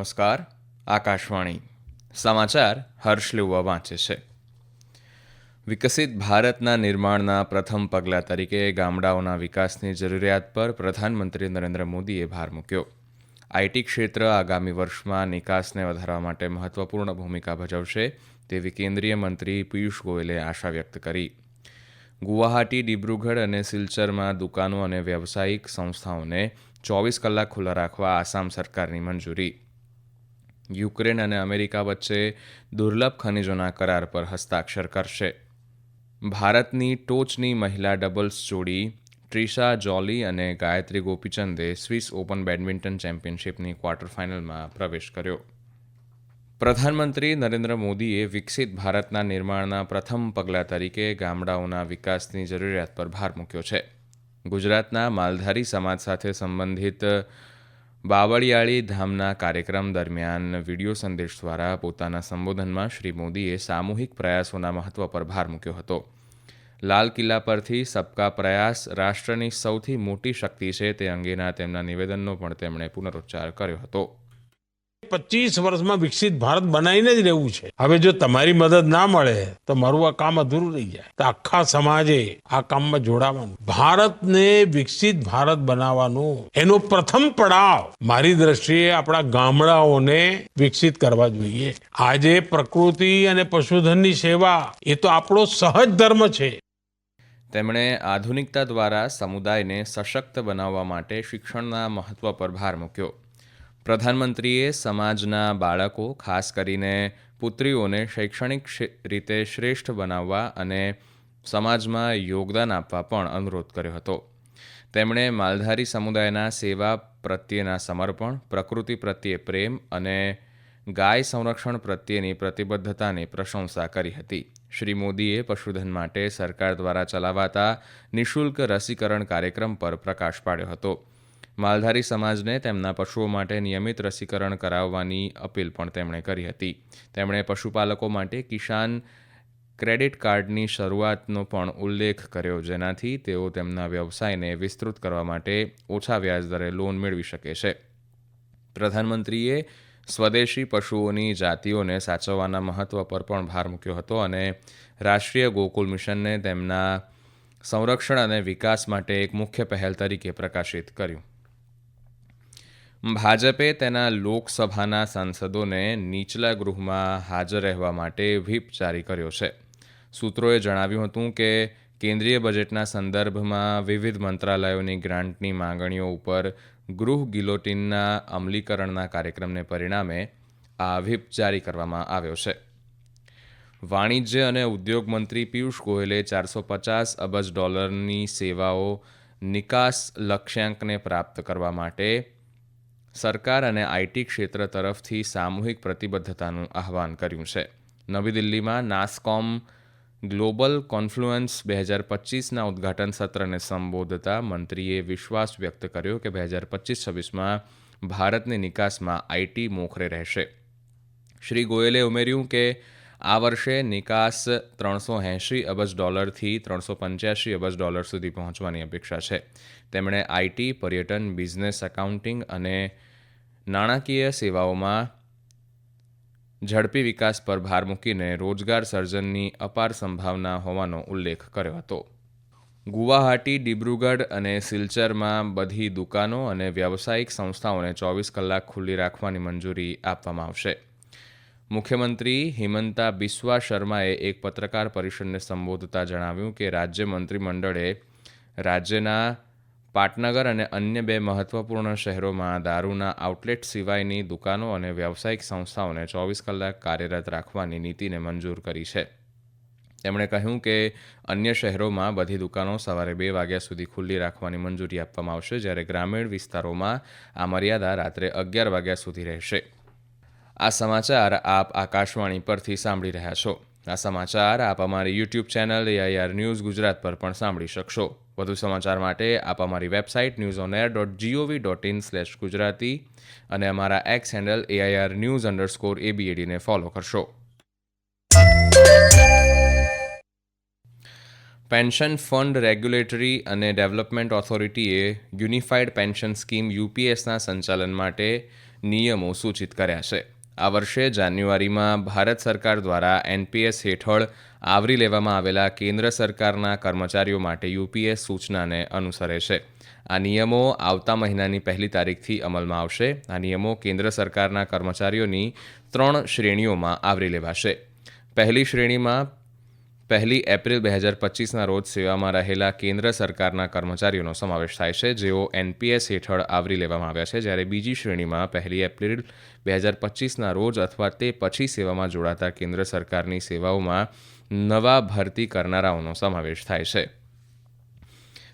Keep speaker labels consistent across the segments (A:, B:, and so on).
A: નમસ્કાર, આકાશવાણી. સમાચાર હર્ષ લેવા વાંચે છે. વિકસિત ભારતના નિર્માણના પ્રથમ પગલાં તરીકે ગામડાઓના વિકાસની જરૂરિયાત પર પ્રધાનમંત્રી નરેન્દ્ર મોદીએ ભાર મૂક્યો. આઈટી ક્ષેત્ર આગામી વર્ષમાં નિકાસને વધારવા માટે મહત્વપૂર્ણ ભૂમિકા ભજવશે તેવી કેન્દ્રીય મંત્રી પિયુષ ગોયલે આશા વ્યક્ત કરી. ગુવાહાટી, ડિબ્રુગઢ અને સિલચરમાં દુકાનો અને વ્યવસાયિક સંસ્થાઓને ચોવીસ કલાક ખુલ્લા રાખવા આસામ સરકારની મંજૂરી. યુક્રેન અને અમેરિકા વચ્ચે દુર્લભ ખનિજોના કરાર પર હસ્તાક્ષર કરશે. ભારતની ટોચની મહિલા ડબલ્સ જોડી ટ્રિશા જોલી અને ગાયત્રી ગોપીચંદે સ્વિસ ઓપન બેડમિન્ટન ચેમ્પિયનશિપની ક્વાર્ટર ફાઇનલમાં પ્રવેશ કર્યો. પ્રધાનમંત્રી નરેન્દ્ર મોદીએ વિકસિત ભારતના નિર્માણના પ્રથમ પગલાં તરીકે ગામડાઓના વિકાસની જરૂરિયાત પર ભાર મૂક્યો છે. ગુજરાતના માલધારી સમાજ સાથે સંબંધિત બાવળિયાળી ધામના કાર્યક્રમ દરમિયાન વીડિયો સંદેશ દ્વારા પોતાના સંબોધનમાં શ્રી મોદીએ સામૂહિક પ્રયાસોના મહત્વ પર ભાર મૂક્યો હતો. લાલ કિલ્લા પરથી સબકા પ્રયાસ રાષ્ટ્રની સૌથી મોટી શક્તિ છે તે અંગેના તેમના નિવેદનનો પણ તેમણે પુનરોચ્ચાર કર્યો હતો.
B: પચીસ વર્ષમાં વિકસિત ભારત બનાવીને જ રહેવું છે. હવે જો તમારી મદદ ના મળે, તો મારું આ કામ અધૂરું રહી જાય. તો આખા સમાજે આ કામમાં જોડાવાનું. ભારતને વિકસિત ભારત બનાવવાનું એનો પ્રથમ પડાવ મારી દ્રષ્ટિએ આપણા ગામડાઓને વિકસિત કરવા જોઈએ. આજે પ્રકૃતિ અને પશુધનની સેવા એ તો આપણો સહજ ધર્મ છે.
A: તેમણે આધુનિકતા દ્વારા સમુદાયને સશક્ત બનાવવા માટે શિક્ષણના મહત્વ પર ભાર મૂક્યો. પ્રધાનમંત્રીએ સમાજના બાળકો, ખાસ કરીને પુત્રીઓને શૈક્ષણિક રીતે શ્રેષ્ઠ બનાવવા અને સમાજમાં યોગદાન આપવા પણ અનુરોધ કર્યો હતો. તેમણે માલધારી સમુદાયના સેવા પ્રત્યેના સમર્પણ, પ્રકૃતિ પ્રત્યે પ્રેમ અને ગાય સંરક્ષણ પ્રત્યેની પ્રતિબદ્ધતાની પ્રશંસા કરી હતી. શ્રી મોદીએ પશુધન માટે સરકાર દ્વારા ચલાવાતા નિઃશુલ્ક રસીકરણ કાર્યક્રમ પર પ્રકાશ પાડ્યો હતો. માલધારી સમાજને તેમના પશુઓ માટે નિયમિત રસીકરણ કરાવવાની અપીલ પણ તેમણે કરી હતી. તેમણે પશુપાલકો માટે કિસાન ક્રેડિટ કાર્ડની શરૂઆતનો પણ ઉલ્લેખ કર્યો, જેનાથી તેઓ તેમના વ્યવસાયને વિસ્તૃત કરવા માટે ઓછા વ્યાજદરે લોન મેળવી શકે છે. પ્રધાનમંત્રીએ સ્વદેશી પશુઓની જાતિઓને સાચવવાના મહત્વ પર પણ ભાર મૂક્યો હતો અને રાષ્ટ્રીય ગોકુલ મિશનને તેમના સંરક્ષણ અને વિકાસ માટે એક મુખ્ય પહેલ તરીકે પ્રકાશિત કર્યું. ભાજપે તેના લોકસભાના સાંસદોને નીચલા ગૃહમાં હાજર રહેવા માટે વ્હીપ જારી કર્યો છે. સૂત્રોએ જણાવ્યું હતું કે, કેન્દ્રીય બજેટના સંદર્ભમાં વિવિધ મંત્રાલયોની ગ્રાન્ટની માંગણીઓ ઉપર ગૃહ ગિલોટીનના અમલીકરણના કાર્યક્રમને પરિણામે આ વ્હીપ જારી કરવામાં આવ્યો છે. વાણિજ્ય અને ઉદ્યોગ મંત્રી પિયુષ ગોયલે ચારસો પચાસ અબજ ડોલરની સેવાઓ નિકાસ લક્ષ્યાંકને પ્રાપ્ત કરવા માટે સરકાર અને આઈટી ક્ષેત્ર તરફથી સામૂહિક પ્રતિબદ્ધતાનું આહવાન કર્યું છે. નવી દિલ્હીમાં નાસકોમ ગ્લોબલ કોન્ફ્લુઅન્સ બે હજાર પચીસના ઉદ્ઘાટન સત્રને સંબોધતા મંત્રીએ વિશ્વાસ વ્યક્ત કર્યો કે બે હજાર પચીસ છવ્વીસમાં ભારતની નિકાસમાં આઈટી મોખરે રહેશે. શ્રી ગોયલે ઉમેર્યું કે આ વર્ષે નિકાસ ત્રણસો એંશી અબજ ડોલરથી ત્રણસો પંચ્યાસી અબજ ડોલર સુધી પહોંચવાની અપેક્ષા છે. તેમણે આઈટી પર્યટન, બિઝનેસ, એકાઉન્ટિંગ અને નાણાકીય સેવાઓમાં ઝડપી વિકાસ પર ભાર મૂકીને રોજગાર સર્જનની અપાર સંભાવના હોવાનો ઉલ્લેખ કર્યો હતો. ગુવાહાટી, ડિબ્રુગઢ અને સિલચરમાં બધી દુકાનો અને વ્યાવસાયિક સંસ્થાઓને ચોવીસ કલાક ખુલ્લી રાખવાની મંજૂરી આપવામાં આવશે. મુખ્યમંત્રી હિમંતા બિસ્વા શર્માએ એક પત્રકાર પરિષદને સંબોધતા જણાવ્યું કે રાજ્ય મંત્રીમંડળે રાજ્યના પાટનગર અને અન્ય બે મહત્વપૂર્ણ શહેરોમાં દારૂના આઉટલેટ સિવાયની દુકાનો અને વ્યાવસાયિક સંસ્થાઓને ચોવીસ કલાક કાર્યરત રાખવાની નીતિને મંજૂર કરી છે. તેમણે કહ્યું કે અન્ય શહેરોમાં બધી દુકાનો સવારે બે વાગ્યા સુધી ખુલ્લી રાખવાની મંજૂરી આપવામાં આવશે જ્યારે ગ્રામીણ વિસ્તારોમાં આ મર્યાદા રાત્રે અગિયાર વાગ્યા સુધી રહેશે. આ સમાચાર આપ આકાશવાણી પરથી સાંભળી રહ્યા છો. આ સમાચાર આપ અમારી YouTube channel AIR news Gujarat પર પણ સાંભળી શકશો. વધુ સમાચાર માટે આપ અમારી website news on air dot G O V dot in slash Gujarati અને અમારા X handle AIR news underscore એબીએડીને follow કરશો. પેન્શન ફંડ રેગ્યુલેટરી અને ડેવલપમેન્ટ ઓથોરિટીએ યુનિફાઈડ પેન્શન સ્કીમ યુપીએસના સંચાલન માટે નિયમો સૂચિત કર્યા છે. આ વર્ષે જાન્યુઆરીમાં ભારત સરકાર દ્વારા એનપીએસ હેઠળ આવરી લેવામાં આવેલા કેન્દ્ર સરકારના કર્મચારીઓ માટે યુપીએસ સૂચનાને અનુસરે છે. આ નિયમો આવતા મહિનાની પહેલી તારીખથી અમલમાં આવશે. આ નિયમો કેન્દ્ર સરકારના કર્મચારીઓની ત્રણ શ્રેણીઓમાં આવરી લેવાશે. પહેલી શ્રેણીમાં પહેલી એપ્રિલ બે હજાર પચીસના રોજ સેવામાં રહેલા કેન્દ્ર સરકારના કર્મચારીઓનો સમાવેશ થાય છે, જેઓ એનપીએસ હેઠળ આવરી લેવામાં આવ્યા છે. જ્યારે બીજી શ્રેણીમાં પહેલી એપ્રિલ બે હજાર પચીસના રોજ અથવા તે પછી સેવામાં જોડાતા કેન્દ્ર સરકારની સેવાઓમાં નવા ભરતી કરનારાઓનો સમાવેશ થાય છે.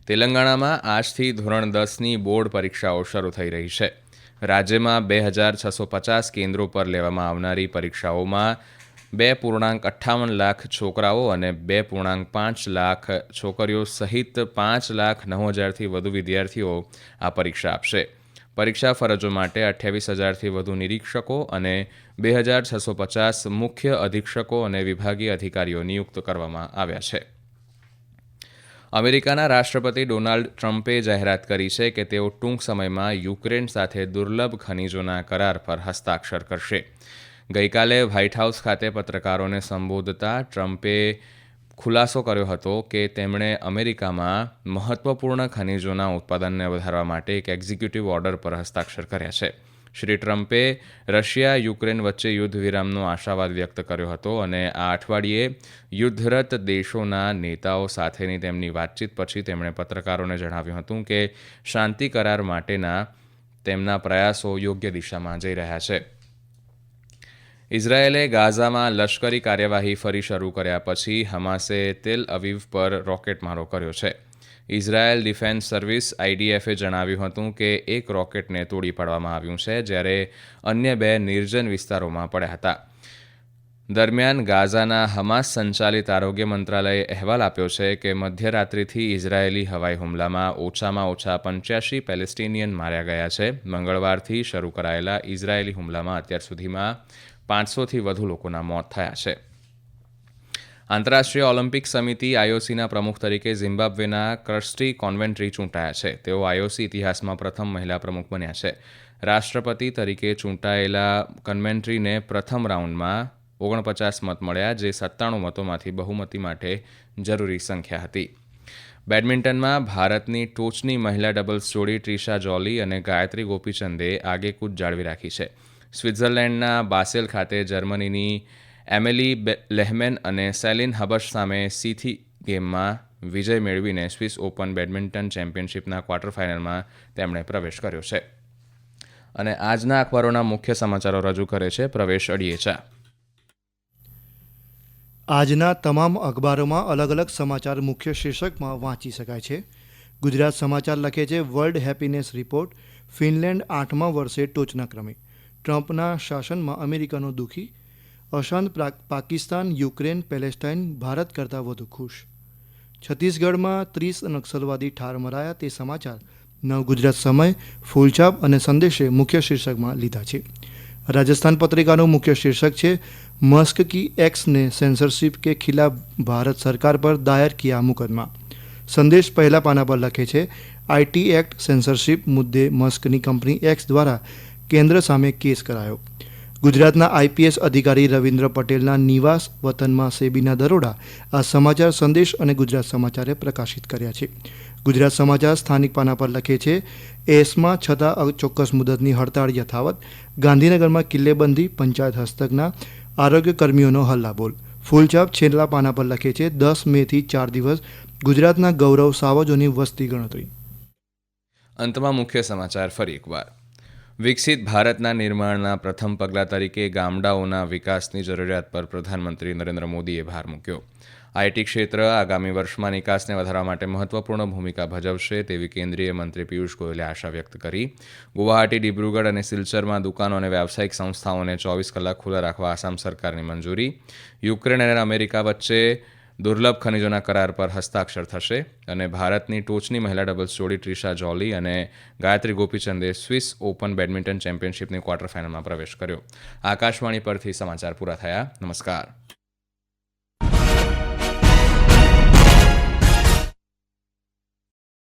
A: તેલંગાણામાં આજથી ધોરણ દસની બોર્ડ પરીક્ષાઓ શરૂ થઈ રહી છે. રાજ્યમાં બે હજાર છસો પચાસ કેન્દ્રો પર લેવામાં આવનારી પરીક્ષાઓમાં બે પૂર્ણાંક અઠ્ઠાવન લાખ છોકરાઓ અને બે પૂર્ણાંક પાંચ લાખ છોકરીઓ સહિત પાંચ લાખ નવ હજારથી વધુ વિદ્યાર્થીઓ આ પરીક્ષા આપશે. પરીક્ષા ફરજો માટે અઠ્યાવીસ હજારથી વધુ નિરીક્ષકો અને બે હજાર છસો પચાસ મુખ્ય અધિક્ષકો અને વિભાગીય અધિકારીઓ નિયુક્ત કરવામાં આવ્યા છે. અમેરિકાના રાષ્ટ્રપતિ ડોનાલ્ડ ટ્રમ્પે જાહેરાત કરી છે કે તેઓ ટૂંક સમયમાં યુક્રેન સાથે દુર્લભ ખનિજોના કરાર પર હસ્તાક્ષર કરશે. ગઈકાલે વ્હાઇટ હાઉસ ખાતે પત્રકારોને સંબોધતા ટ્રમ્પે ખુલાસો કર્યો હતો કે તેમણે અમેરિકામાં મહત્વપૂર્ણ ખનિજોના ઉત્પાદનને વધારવા માટે એક એક્ઝિક્યુટિવ ઓર્ડર પર હસ્તાક્ષર કર્યા છે. શ્રી ટ્રમ્પે રશિયા યુક્રેન વચ્ચે યુદ્ધ વિરામનો આશાવાદ વ્યક્ત કર્યો હતો અને આ અઠવાડિયે યુદ્ધરત દેશોના નેતાઓ સાથેની તેમની વાતચીત પછી તેમણે પત્રકારોને જણાવ્યું હતું કે શાંતિ કરાર માટેના તેમના પ્રયાસો યોગ્ય દિશામાં જઈ રહ્યા છે. ઇઝરાયેલે ગાઝામાં લશ્કરી કાર્યવાહી ફરી શરૂ કર્યા પછી હમાસે તેલ અવીવ પર રોકેટમારો કર્યો છે. ઇઝરાયેલ ડિફેન્સ સર્વિસ આઈડીએફે જણાવ્યું હતું કે એક રોકેટને તોડી પાડવામાં આવ્યું છે, જ્યારે અન્ય બે નિર્જન વિસ્તારોમાં પડ્યા હતા. દરમિયાન ગાઝાના હમાસ સંચાલિત આરોગ્ય મંત્રાલયે અહેવાલ આપ્યો છે કે મધ્યરાત્રિથી ઇઝરાયેલી હવાઈ હુમલામાં ઓછામાં ઓછા પંચ્યાસી પેલેસ્ટિનિયન માર્યા ગયા છે. મંગળવારથી શરૂ કરાયેલા ઇઝરાયેલી હુમલામાં અત્યાર સુધીમાં પાંચસોથી વધુ લોકોના મોત થયા છે. આંતરરાષ્ટ્રીય ઓલિમ્પિક સમિતિ આઈઓસીના પ્રમુખ તરીકે ઝિમ્બાબ્વેના ક્રસ્ટી કોન્વેન્ટ્રી ચૂંટાયા છે. તેઓ આઈઓસી ઇતિહાસમાં પ્રથમ મહિલા પ્રમુખ બન્યા છે. રાષ્ટ્રપતિ તરીકે ચૂંટાયેલા કન્વેન્ટ્રીને પ્રથમ રાઉન્ડમાં ઓગણપચાસ મત મળ્યા, જે સત્તાણું મતોમાંથી બહુમતી માટે જરૂરી સંખ્યા હતી. બેડમિન્ટનમાં ભારતની ટોચની મહિલા ડબલ્સ જોડી ટ્રીશા જોલી અને ગાયત્રી ગોપીચંદે આગેકૂદ જાળવી રાખી છે. સ્વિટ્ઝરલેન્ડના બાસેલ ખાતે જર્મનીની એમિલી લેહમેન અને સેલિન હબશ સામે સીથી ગેમમાં વિજય મેળવીને સ્વિસ ઓપન બેડમિન્ટન ચેમ્પિયનશિપના ક્વાર્ટર ફાઇનલમાં તેમણે પ્રવેશ કર્યો છે. અને આજના અખબારોના મુખ્ય સમાચારો રજૂ કરે છે પ્રવેશ અડિયેચા
C: આજના તમામ અખબારોમાં અલગ અલગ સમાચાર મુખ્ય શીર્ષકમાં વાંચી શકાય છે. ગુજરાત સમાચાર લખે છે, વર્લ્ડ હેપીનેસ રિપોર્ટ, ફિનલેન્ડ આઠમા વર્ષે ટોચના ક્રમે. ટ્રમ્પના શાસનમાં અમેરિકનો દુઃખી, અશાંત પાકિસ્તાન, યુક્રેન, પેલેસ્ટાઇન, ભારત કરતાં વધુ ખુશ. છત્તીસગઢમાં ત્રીસ નક્સલવાદી ઠાર મરાયા તે સમાચાર નવ ગુજરાત સમય, ફૂલછાપ અને સંદેશે મુખ્ય શીર્ષકમાં લીધા છે. રાજસ્થાન પત્રિકાનું મુખ્ય શીર્ષક છે, મસ્ક કી એક્સને સેન્સરશિપ કે ખિલાફ ભારત સરકાર પર દાયર કિયા મુકદમા સંદેશ પહેલા પાના પર લખે છે આઈટી એક્ટ સેન્સરશિપ મુદ્દે મસ્કની કંપની એક્સ દ્વારા કેન્દ્ર સામે કેસ કરાયો. ગુજરાતના આઈપીએસ અધિકારી રવિન્દ્ર પટેલના નિવાસ વતનમાં સેબીના દરોડા આ સમાચાર સંદેશ અને ગુજરાત સમાચારે પ્રકાશિત કર્યા છે. ગુજરાત સમાચાર સ્થાનિક પાના પર લખે છે, એસમાં છતાં અચોક્કસ મુદતની હડતાળ યથાવત. ગાંધીનગરમાં કિલ્લેબંધી પંચાયત હસ્તકના આરોગ્ય કર્મીઓનો હલ્લાબોલ. ફૂલછાપ છેલ્લા પાના પર લખે છે, દસ મેથી ચાર દિવસ ગુજરાતના ગૌરવ સાવજોની વસ્તી ગણતરી.
A: અંતમાં મુખ્ય સમાચાર ફરી એકવાર. વિકસિત ભારતના નિર્માણના પ્રથમ પગલાં તરીકે ગામડાઓના વિકાસની જરૂરિયાત પર પ્રધાનમંત્રી નરેન્દ્ર મોદીએ ભાર મૂક્યો. આઈટી ક્ષેત્ર આગામી વર્ષમાં નિકાસને વધારવા માટે મહત્વપૂર્ણ ભૂમિકા ભજવશે તેવી કેન્દ્રીય મંત્રી પિયુષ ગોયલે આશા વ્યક્ત કરી. ગુવાહાટી, ડિબ્રુગઢ અને સિલચરમાં દુકાનો અને વ્યાવસાયિક સંસ્થાઓને ચોવીસ કલાક ખુલ્લા રાખવા આસામ સરકારની મંજૂરી. યુક્રેન અને અમેરિકા વચ્ચે દુર્લભ ખનિજોના કરાર પર હસ્તાક્ષર થશે અને ભારતની ટોચની મહિલા ડબલ્સ જોડી ટ્રીશા જોલી અને ગાયત્રી ગોપીચંદે સ્વિસ ઓપન બેડમિન્ટન ચેમ્પિયનશિપની ક્વાર્ટર ફાઇનલમાં પ્રવેશ કર્યો. આકાશવાણી પરથી સમાચાર પૂરા થયા. નમસ્કાર.